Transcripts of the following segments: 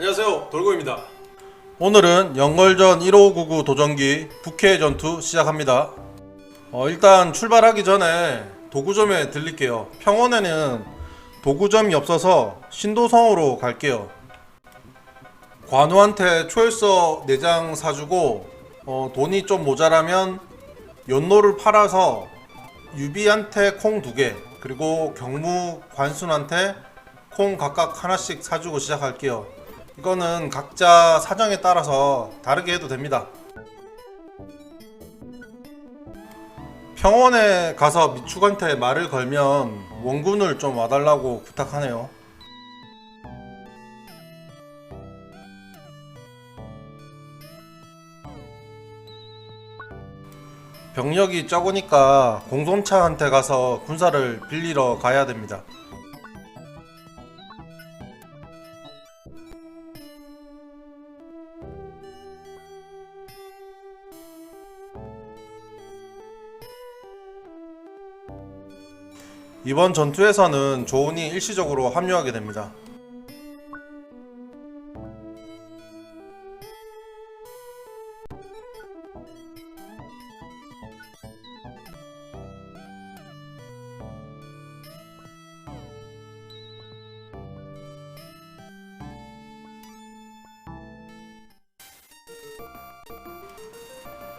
안녕하세요. 돌고입니다. 오늘은 영걸전 1599 도전기 북해 전투 시작합니다. 어, 일단 출발하기 전에 도구점에 들릴게요. 평원에는 도구점이 없어서 신도성으로 갈게요. 관우한테 초열서 4장 사주고 어, 돈이 좀 모자라면 연노를 팔아서 유비한테 콩 2개 그리고 경무 관순한테 콩 각각 하나씩 사주고 시작할게요 이거는 각자 사정에 따라서 다르게 해도 됩니다 평원에 가서 미축한테 말을 걸면 원군을 좀 와달라고 부탁하네요 병력이 적으니까 공손차한테 가서 군사를 빌리러 가야 됩니다. 이번 전투에서는 조은이 일시적으로 합류하게 됩니다.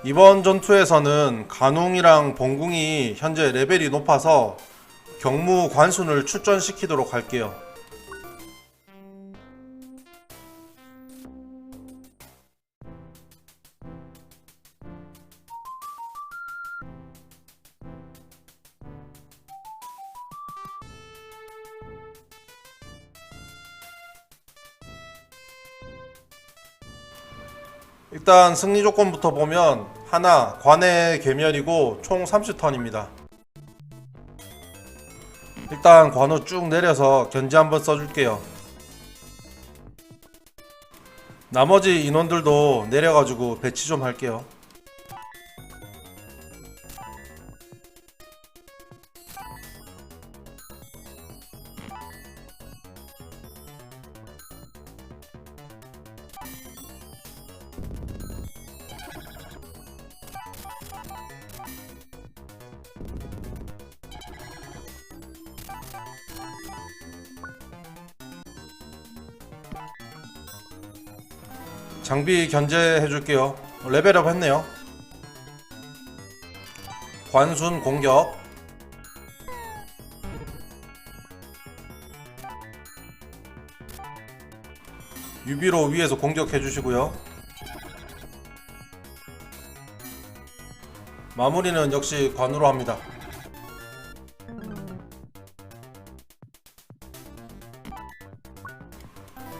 이번 전투에서는 간웅이랑 봉궁이 현재 레벨이 높아서 경무 관순을 출전시키도록 할게요. 일단 승리 조건부터 보면 하나 관의 개멸이고 총 30턴입니다. 일단 관우 쭉 내려서 견제 한번 써줄게요. 나머지 인원들도 내려가지고 배치 좀 할게요. 장비 견제해 줄게요. 레벨업 했네요. 관순 공격. 유비로 위에서 공격해 주시고요. 마무리는 역시 관으로 합니다.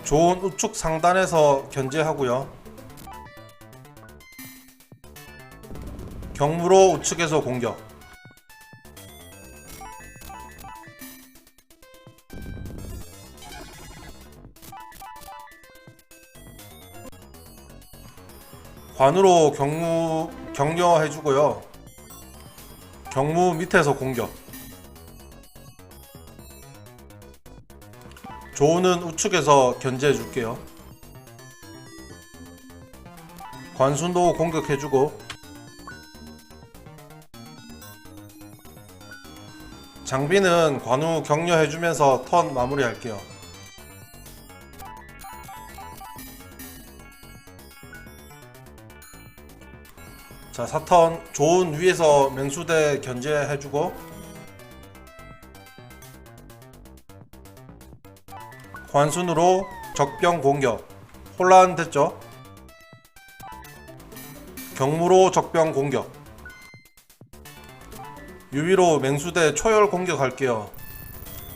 좋은 우측 상단에서 견제하고요. 경무로 우측에서 공격. 관으로 경무 격려해주고요. 경무 밑에서 공격. 조우는 우측에서 견제해 줄게요. 관순도 공격해주고 장비는 관우 격려해주면서 턴 마무리할게요. 자, 4턴 좋은 위에서 맹수대 견제해주고. 관순으로 적병 공격. 혼란 됐죠? 경무로 적병 공격 유비로 맹수대 초열 공격할게요.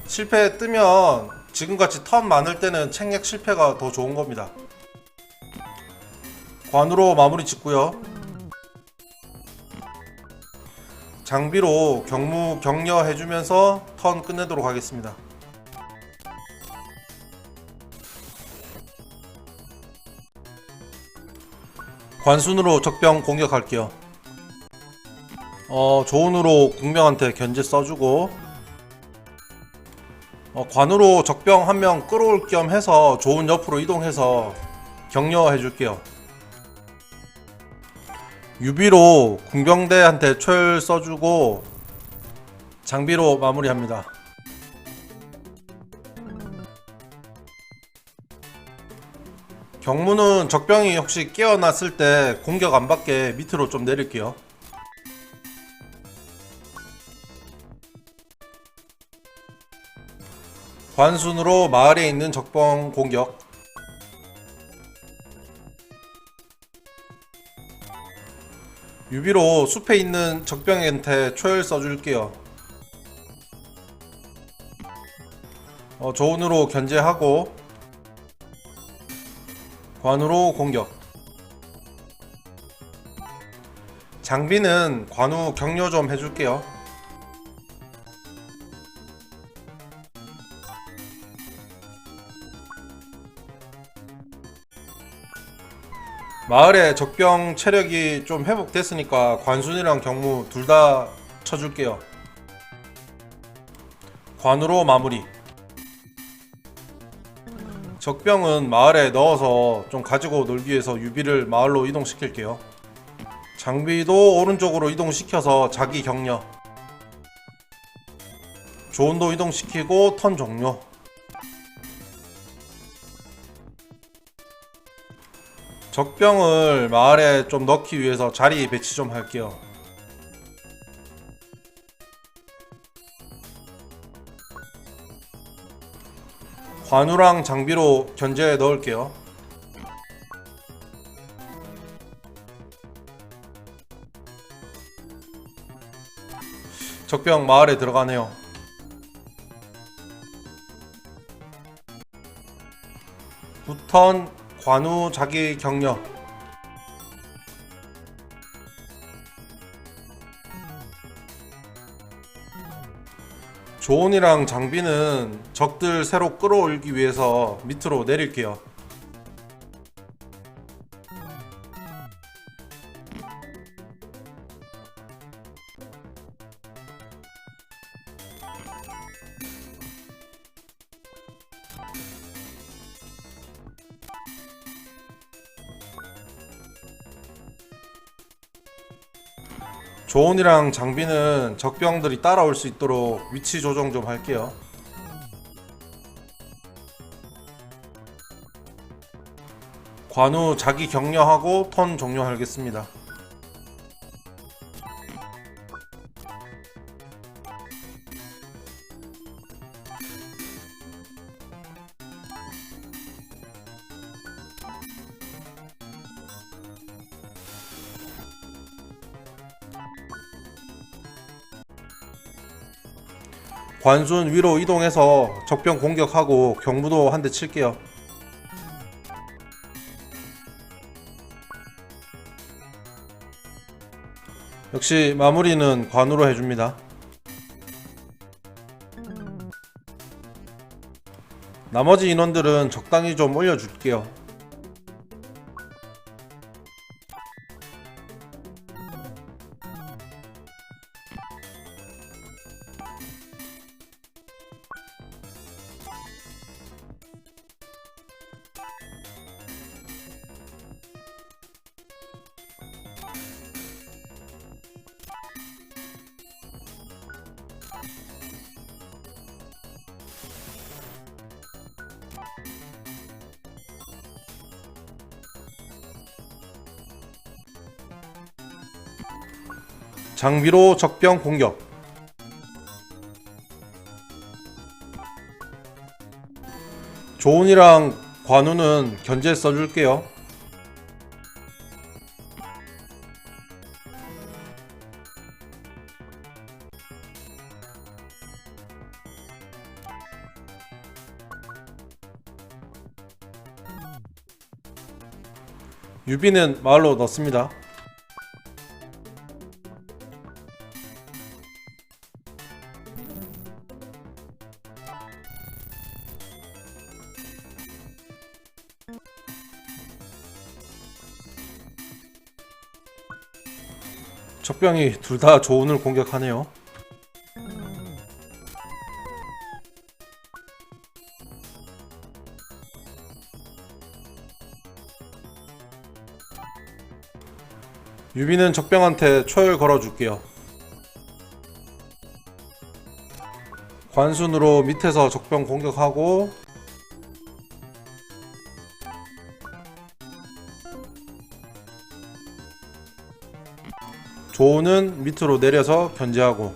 실패 뜨면 지금같이 턴 많을 때는 챙략 실패가 더 좋은 겁니다. 관으로 마무리 짓고요. 장비로 경무 격려 해주면서 턴 끝내도록 하겠습니다. 관순으로 적병 공격할게요. 어, 조은으로 국명한테 견제 써주고 어, 관으로 적병 한 명 끌어올 겸 해서 좋은 옆으로 이동해서 격려해 줄게요. 유비로 궁병대한테 철 써주고 장비로 마무리합니다. 경무는 적병이 혹시 깨어났을 때 공격 안 받게 밑으로 좀 내릴게요. 관순으로 마을에 있는 적병 공격. 유비로 숲에 있는 적병한테 초열 써줄게요. 어, 조운으로 견제하고 관우로 공격. 장비는 관우 격려 좀 해줄게요. 마을에 적병 체력이 좀 회복됐으니까 관순이랑 경무 둘 다 쳐줄게요. 관우로 마무리. 적병은 마을에 넣어서 좀 가지고 놀기 위해서 유비를 마을로 이동시킬게요. 장비도 오른쪽으로 이동시켜서 자기 격려. 조은도 이동시키고 턴 종료. 적병을 마을에 좀 넣기 위해서 자리 배치 좀 할게요. 관우랑 장비로 견제에 넣을게요. 적병 마을에 들어가네요. 부턴 관우 자기 격려. 조온이랑 장비는 적들 새로 끌어올기 위해서 밑으로 내릴게요. 조온이랑 장비는 적병들이 따라올 수 있도록 위치 조정 좀 할게요. 관우 자기 격려하고 턴 종료하겠습니다. 관순 위로 이동해서 적병 공격하고 경무도 한 대 칠게요. 역시 마무리는 관우로 해줍니다. 나머지 인원들은 적당히 좀 올려줄게요. 장비로 적병 공격. 조은이랑 관우는 견제 써줄게요. 유비는 마을로 넣습니다. 적병이 둘 다 조은을 공격하네요. 유비는 적병한테 초열 걸어줄게요. 관순으로 밑에서 적병 공격하고 조우는 밑으로 내려서 견제하고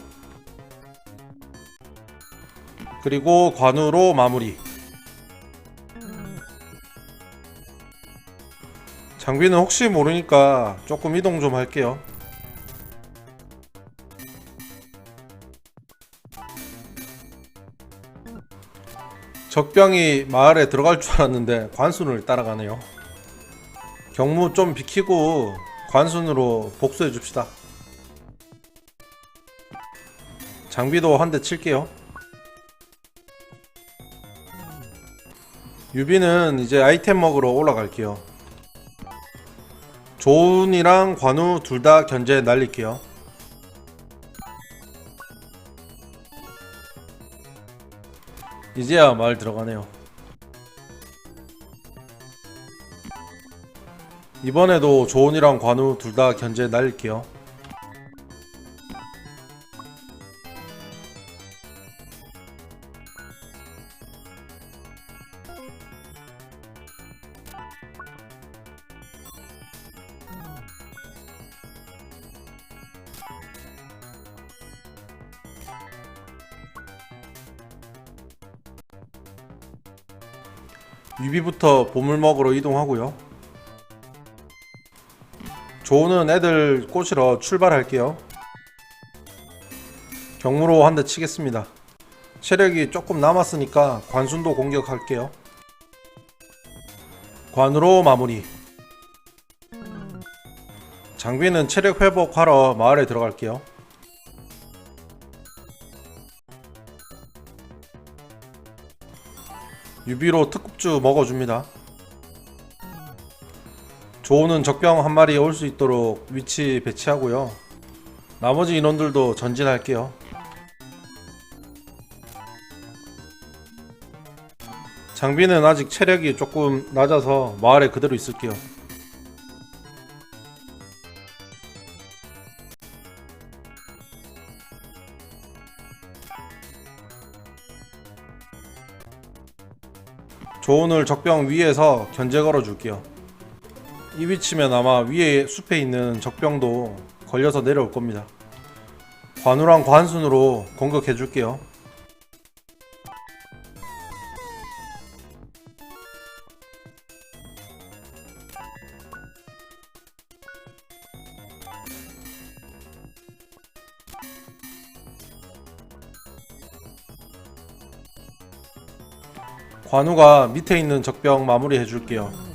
그리고 관우로 마무리 장비는 혹시 모르니까 조금 이동 좀 할게요. 적병이 마을에 들어갈 줄 알았는데 관순을 따라가네요. 경무 좀 비키고 관순으로 복수해 줍시다. 장비도 한 대 칠게요. 유비는 이제 아이템 먹으러 올라갈게요 조은이랑 관우 둘 다 견제 날릴게요. 이제야 말 들어가네요. 이번에도 조은이랑 관우 둘 다 견제 날릴게요 유비부터 보물 먹으러 이동하고요. 조는 애들 꼬시러 출발할게요. 경무로 한 대 치겠습니다. 체력이 조금 남았으니까 관순도 공격할게요. 관으로 마무리. 장비는 체력 회복하러 마을에 들어갈게요. 유비로 특급주 먹어줍니다. 조우는 적병 한 마리 올 수 있도록 위치 배치하고요. 나머지 인원들도 전진할게요. 장비는 아직 체력이 조금 낮아서 마을에 그대로 있을게요. 조은을 적병 위에서 견제 걸어 줄게요. 이 위치면 아마 위에 숲에 있는 적병도 걸려서 내려올 겁니다. 관우랑 관순으로 공격해 줄게요. 관우가 밑에 있는 적병 마무리 해줄게요.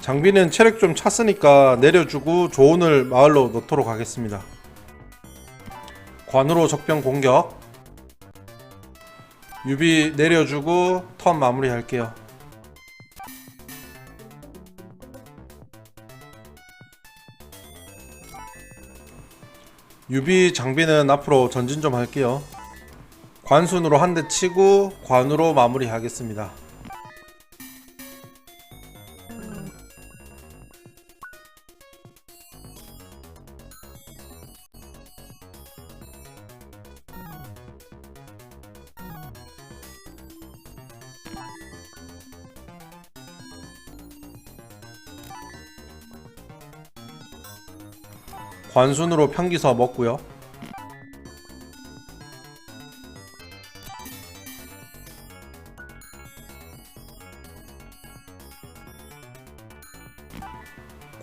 장비는 체력 좀 찼으니까 내려주고 조은을 마을로 넣도록 하겠습니다. 관으로 적병 공격. 유비 내려주고 턴 마무리 할게요. 유비 장비는 앞으로 전진 좀 할게요. 관순으로 한 대 치고 관으로 마무리 하겠습니다. 관순으로 평기서 먹고요.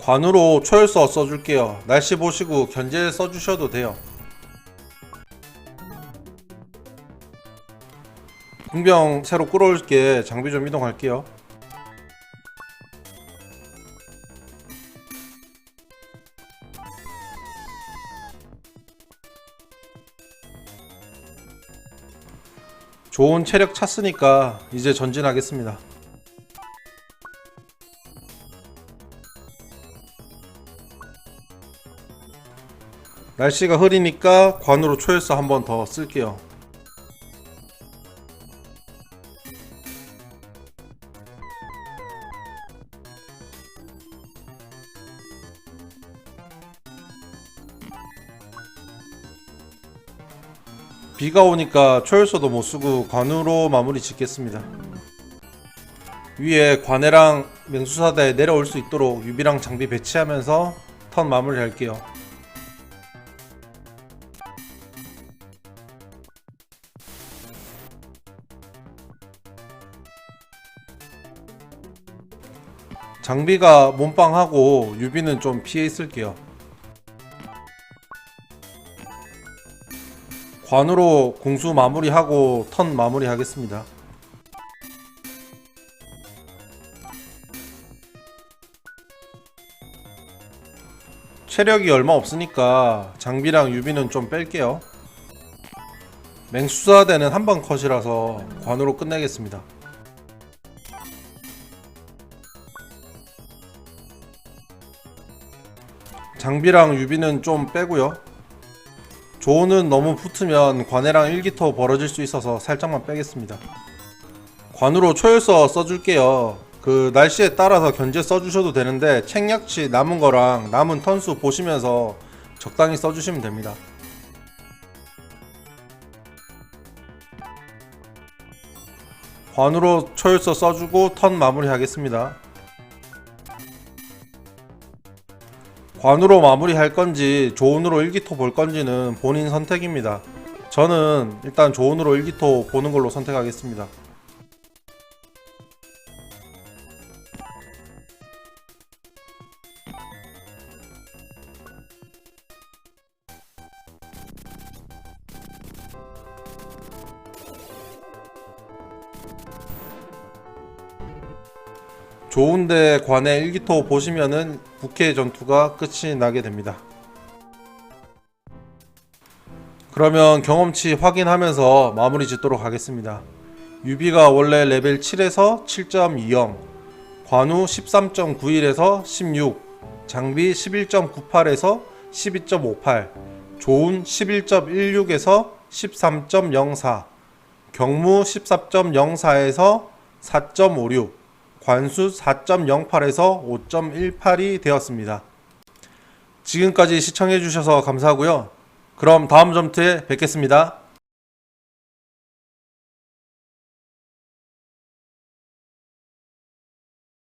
관으로 초열서 써줄게요. 날씨 보시고 견제 써주셔도 돼요. 궁병 새로 끌어올게 장비 좀 이동할게요. 좋은 체력 찼으니까 이제 전진하겠습니다. 날씨가 흐리니까 관으로 초열서 한번 더 쓸게요. 비가 오니까 초열서도 못 쓰고 관으로 마무리 짓겠습니다. 위에 관해랑 맹수사대에 내려올 수 있도록 유비랑 장비 배치하면서 턴 마무리 할게요. 장비가 몸빵하고 유비는 좀 피해 있을게요. 관으로 공수 마무리하고 턴 마무리 하겠습니다. 체력이 얼마 없으니까 장비랑 유비는 좀 뺄게요. 맹수사대는 한방 컷이라서 관으로 끝내겠습니다. 장비랑 유비는 좀 빼고요. 조는 너무 붙으면 관해랑 일기토 벌어질 수 있어서 살짝만 빼겠습니다. 관으로 초열서 써줄게요. 그 날씨에 따라서 견제 써주셔도 되는데 책약치 남은 거랑 남은 턴수 보시면서 적당히 써주시면 됩니다. 관으로 초열서 써주고 턴 마무리 하겠습니다. 관으로 마무리할 건지 조은으로 일기토 볼 건지는 본인 선택입니다. 저는 일단 조은으로 일기토 보는 걸로 선택하겠습니다. 좋은데 관의 일기토 보시면은 국회 전투가 끝이 나게 됩니다. 그러면 경험치 확인하면서 마무리 짓도록 하겠습니다. 유비가 원래 레벨 7에서 7.20, 관우 13.91에서 16, 장비 11.98에서 12.58, 조운 11.16에서 13.04, 경무 14.04에서 4.56, 관수 4.08에서 5.18이 되었습니다. 지금까지 시청해주셔서 감사하고요. 그럼 다음 점트에 뵙겠습니다.